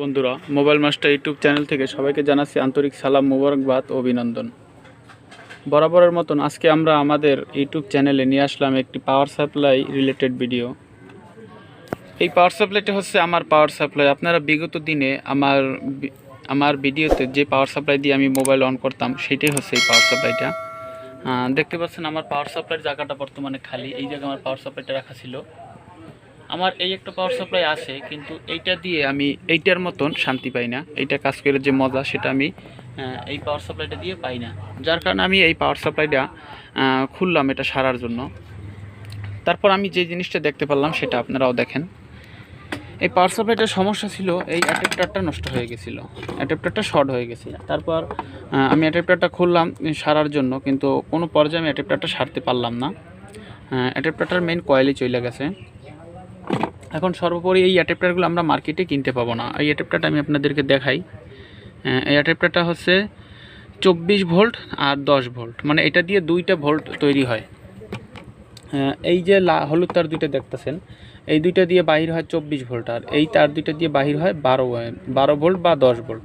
বন্ধুরা, mobile master YouTube channel থেকে সবাইকে জানাচ্ছি আন্তরিক সালাম, মোবারকবাদ অভিনন্দন। বরাবরের মতন আজকে আমরা আমাদের ইউটিউব চ্যানেলে নিয়ে আসলাম একটি পাওয়ার সাপ্লাই রিলেটেড ভিডিও। এই পাওয়ার সাপ্লাইটা হচ্ছে আমার পাওয়ার সাপ্লাই। আপনারা বিগত দিনে আমার আমার ভিডিওতে যে পাওয়ার সাপ্লাই দিয়ে আমি মোবাইল অন করতাম, সেটাই হচ্ছে এই পাওয়ার সাপ্লাইটা। দেখতে পাচ্ছেন আমার পাওয়ার সাপ্লাইয়ের জায়গাটা বর্তমানে খালি। এই জায়গায় আমার পাওয়ার সাপ্লাইটা রাখা ছিল। আমার এই একটা পাওয়ার সাপ্লাই আছে, কিন্তু এইটা দিয়ে আমি এইটার মতন শান্তি পাই না। এইটা কাজ করে যে মজা সেটা আমি এই পাওয়ার সাপ্লাইটা দিয়ে পাই না। যার কারণে আমি এই পাওয়ার সাপ্লাইটা খুললাম এটা সারার জন্য। তারপর আমি যে জিনিসটা দেখতে পারলাম সেটা আপনারাও দেখেন। এই পাওয়ার সাপ্লাইটার সমস্যা ছিল, এই অ্যাডাপ্টারটা নষ্ট হয়ে গেছিল। অ্যাডাপ্টারটা শর্ট হয়ে গেছে তারপর আমি অ্যাডাপ্টারটা খুললাম সারার জন্য, কিন্তু কোনো পর্যায়ে আমি অ্যাডাপ্টারটা সারতে পারলাম না। অ্যাডাপ্টারটার মেন কয়েলই চলে গেছে। এখন সর্বোপরি এই অ্যাডাপ্টারগুলো আমরা মার্কেটে কিনতে পাবো না। এই অ্যাডাপ্টারটা আমি আপনাদেরকে দেখাই। আহ, এই অ্যাডাপ্টারটা হচ্ছে চব্বিশ ভোল্ট আর দশ ভোল্ট। মানে এটা দিয়ে দুইটা ভোল্ট তৈরি হয়। আহ, এই যে হলুদ তার দুইটা দেখতেছেন। এই দুইটা দিয়ে বাহির হয় চব্বিশ ভোল্ট আর এই তার দুইটা দিয়ে বাহির হয় বারো বারো ভোল্ট বা দশ ভোল্ট।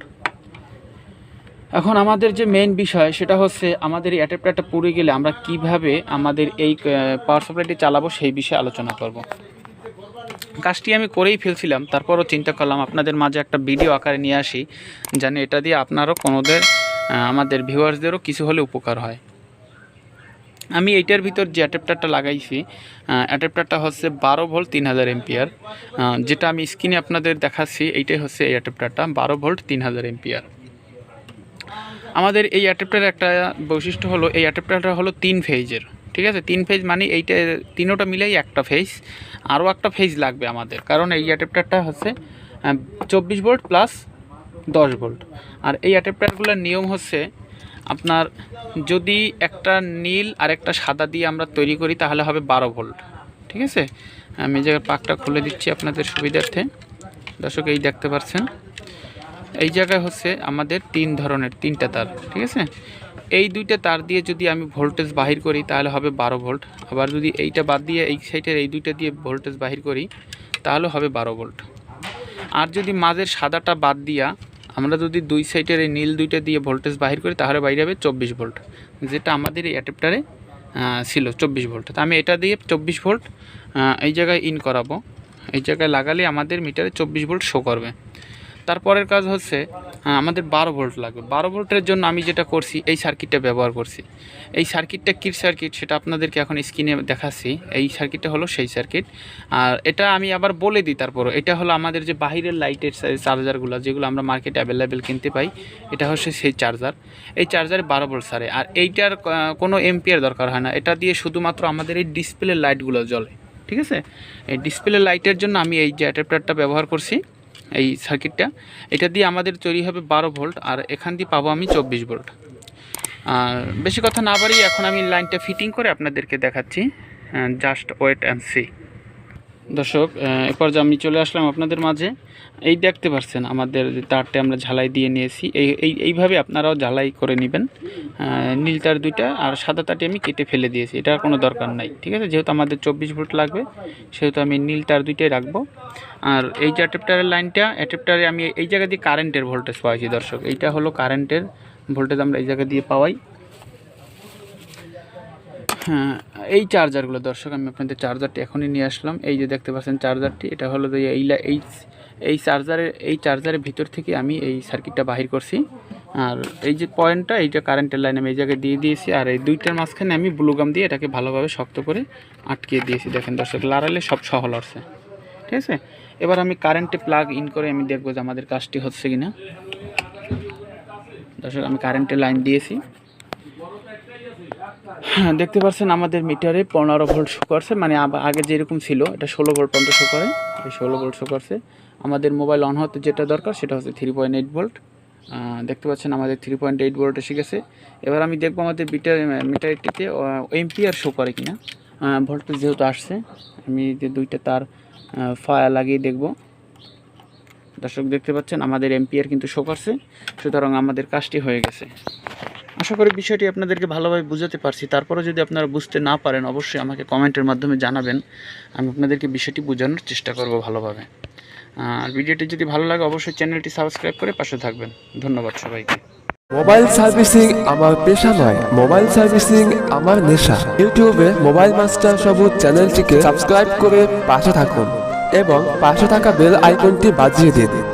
এখন আমাদের যে মেন বিষয় সেটা হচ্ছে আমাদের এই অ্যাডাপ্টারটা পুড়ে গেলে আমরা কীভাবে আমাদের এই পাওয়ার সাপ্লাইটি চালাবো সেই বিষয়ে আলোচনা করব। কাজটি আমি করেই ফেলছিলাম, তারপরও চিন্তা করলাম আপনাদের মাঝে একটা ভিডিও আকারে নিয়ে আসি, যেন এটা দিয়ে আপনারও কোনোদের আমাদের ভিউয়ার্সদেরও কিছু হলে উপকার হয়। আমি এইটার ভিতর যে অ্যাডাপ্টারটা লাগাইছি অ্যাডাপ্টারটা হচ্ছে বারো ভোল্ট তিন হাজার এমপিয়ার যেটা আমি স্ক্রিনে আপনাদের দেখাচ্ছি, এইটাই হচ্ছে এই অ্যাডাপ্টারটা, বারো ভোল্ট তিন হাজার এমপিয়ার। আমাদের এই অ্যাডাপ্টারের একটা বৈশিষ্ট্য হলো, এই অ্যাডাপ্টারটা হলো তিন ফেজের। ঠিক আছে? তিন ফেজ মানে এইটা, তিনোটা মিলেই একটা ফেজ আরও একটা ফেজ লাগবে আমাদের, কারণ এই অ্যাডাপ্টারটা হচ্ছে চব্বিশ ভোল্ট প্লাস দশ ভোল্ট আর এই অ্যাডাপ্টারগুলোর নিয়ম হচ্ছে, আপনার যদি একটা নীল আর একটা সাদা দিয়ে আমরা তৈরি করি, তাহলে হবে বারো ভোল্ট ঠিক আছে? আমি জায়গায় পাকটা খুলে দিচ্ছি আপনাদের সুবিধার্থে। দর্শক, এই দেখতে পাচ্ছেন? এই জায়গায় হচ্ছে আমাদের তিন ধরনের, তিনটা তার। ঠিক আছে? এই দুইটা তার দিয়ে যদি আমি ভোল্টেজ বাহির করি, তাহলে হবে বারো ভোল্ট আবার যদি এইটা বাদ দিয়ে এই সাইডের এই দুইটা দিয়ে ভোল্টেজ বাহির করি, তাহলে হবে বারো ভোল্ট আর যদি মাঝের সাদাটা বাদ দিয়া আমরা যদি দুই সাইডের এই নীল দুইটা দিয়ে ভোল্টেজ বাহির করি, তাহলে বাইরে হবে চব্বিশ ভোল্ট যেটা আমাদের এই অ্যাডাপ্টারে ছিল চব্বিশ ভোল্ট তো আমি এটা দিয়ে চব্বিশ ভোল্ট এই জায়গায় ইন করাবো। এই জায়গায় লাগালে আমাদের মিটারে চব্বিশ ভোল্ট শো করবে। তারপরের কাজ হচ্ছে আমাদের বারো ভোল্ট লাগবে। বারো ভোল্টের জন্য আমি যেটা করছি, এই সার্কিটটা ব্যবহার করছি। এই সার্কিটটা কী সার্কিট সেটা আপনাদেরকে এখন স্ক্রিনে দেখাচ্ছি। এই সার্কিটটা হলো সেই সার্কিট। আর এটা আমি আবার বলে দিই তারপরও। এটা হলো আমাদের যে বাহিরের লাইটের চার্জারগুলো, যেগুলো আমরা মার্কেটে অ্যাভেলেবেল কিনতে পাই, এটা হচ্ছে সেই চার্জার। এই চার্জারে বারো ভোল্ট সারে আর এইটার কোনো এমপিয়ার দরকার হয় না। এটা দিয়ে শুধুমাত্র আমাদের এই ডিসপ্লে লাইটগুলো জ্বলে। ঠিক আছে? এই ডিসপ্লে লাইটের জন্য আমি এই যে অ্যাডাপ্টারটা ব্যবহার করছি। এই সার্কিটটা এটা দিয়ে আমাদের তৈরি হবে বারো ভোল্ট, আর এখান দিয়ে পাবো আমি চব্বিশ ভোল্ট। আর বেশি কথা না বাড়ি এখন আমি লাইনটা ফিটিং করে আপনাদেরকে দেখাচ্ছি জাস্ট ওয়েট অ্যান্ড সি দর্শক এরপর আমি চলে আসলাম আপনাদের মাঝে। এই দেখতে পাচ্ছেন আমাদের যে তারটা আমরা ঝালাই দিয়ে নিয়েছি। এই এই, এইভাবে আপনারাও ঝালাই করে নেবেন। নীল তার দুইটা আর সাদা তারটি আমি কেটে ফেলে দিয়েছি। এটার কোনো দরকার নাই, ঠিক আছে? যেহেতু আমাদের চব্বিশ ভোল্ট লাগবে, সেহেতু আমি নীল তার দুইটাই রাখব। আর এই যে অ্যাডাপ্টারের লাইনটা, অ্যাডাপ্টারে আমি এই জায়গা দিয়ে কারেন্টের ভোল্টেজ পাওয়াইছি দর্শক। এইটা হলো কারেন্টের ভোল্টেজ আমরা এই জায়গা দিয়ে পাওয়াই। হ্যাঁ এই চার্জারগুলো দর্শক, আমি আপনাদের চার্জারটি এখনই নিয়ে আসলাম। এই যে দেখতে পাচ্ছেন চার্জারটি এটা হলো যে এই এই এই চার্জারের এই চার্জারের ভিতর থেকে আমি এই সার্কিটটা বাহির করছি। আর এই যে পয়েন্টটা এইটা কারেন্টের লাইন আমি এই জায়গায় দিয়ে দিয়েছি। আর এই দুইটার মাঝখানে আমি ব্লুগাম দিয়ে এটাকে ভালোভাবে শক্ত করে আটকিয়ে দিয়েছি। দেখেন দর্শক লাড়ালে সব সহ লড়ছে। ঠিক আছে? এবার আমি কারেন্টে প্লাগ ইন করে আমি দেখব যে আমাদের কাজটি হচ্ছে কিনা। দর্শক, আমি কারেন্টের লাইন দিয়েছি। হ্যাঁ দেখতে পাচ্ছেন আমাদের মিটারে পনেরো ভোল্ট শো করছে মানে আগে যেরকম ছিল, এটা ষোলো ভোল্ট পর্যন্ত শো করে, এই ষোলো ভোল্ট শো করছে। আমাদের মোবাইল অন হতে যেটা দরকার, সেটা হচ্ছে থ্রি পয়েন্ট এইট ভোল্ট দেখতে পাচ্ছেন আমাদের থ্রি পয়েন্ট এইট ভোল্ট এসে গেছে। এবার আমি দেখব আমাদের মিটার, মিটারটিতে এমপিআর শো করে কিনা। ভোল্টেজ যেহেতু আসছে, আমি যে দুইটা তার ফায়া লাগিয়ে দেখব। দর্শক, দেখতে পাচ্ছেন আমাদের এমপিআর কিন্তু শো করছে, সুতরাং আমাদের কাজটি হয়ে গেছে। আশা করি বিষয়টি আপনাদেরকে ভালোভাবে বুঝাতে পারছি। তারপরে যদি আপনারা বুঝতে না পারেন, অবশ্যই আমাকে কমেন্টের মাধ্যমে জানাবেন। আমি আপনাদেরকে বিষয়টি বোঝানোর চেষ্টা করব ভালোভাবে। আর ভিডিওটি যদি ভালো লাগে, অবশ্যই চ্যানেলটি সাবস্ক্রাইব করে পাশে থাকবেন। ধন্যবাদ সবাইকে। মোবাইল সার্ভিসিং আমার পেশা নয়, মোবাইল সার্ভিসিং আমার নেশা। ইউটিউবে মোবাইল মাস্টার সবুজ চ্যানেলটিকে সাবস্ক্রাইব করে পাশে থাকুন এবং পাশে থাকা বেল আইকনটি বাজিয়ে দিয়ে দিন।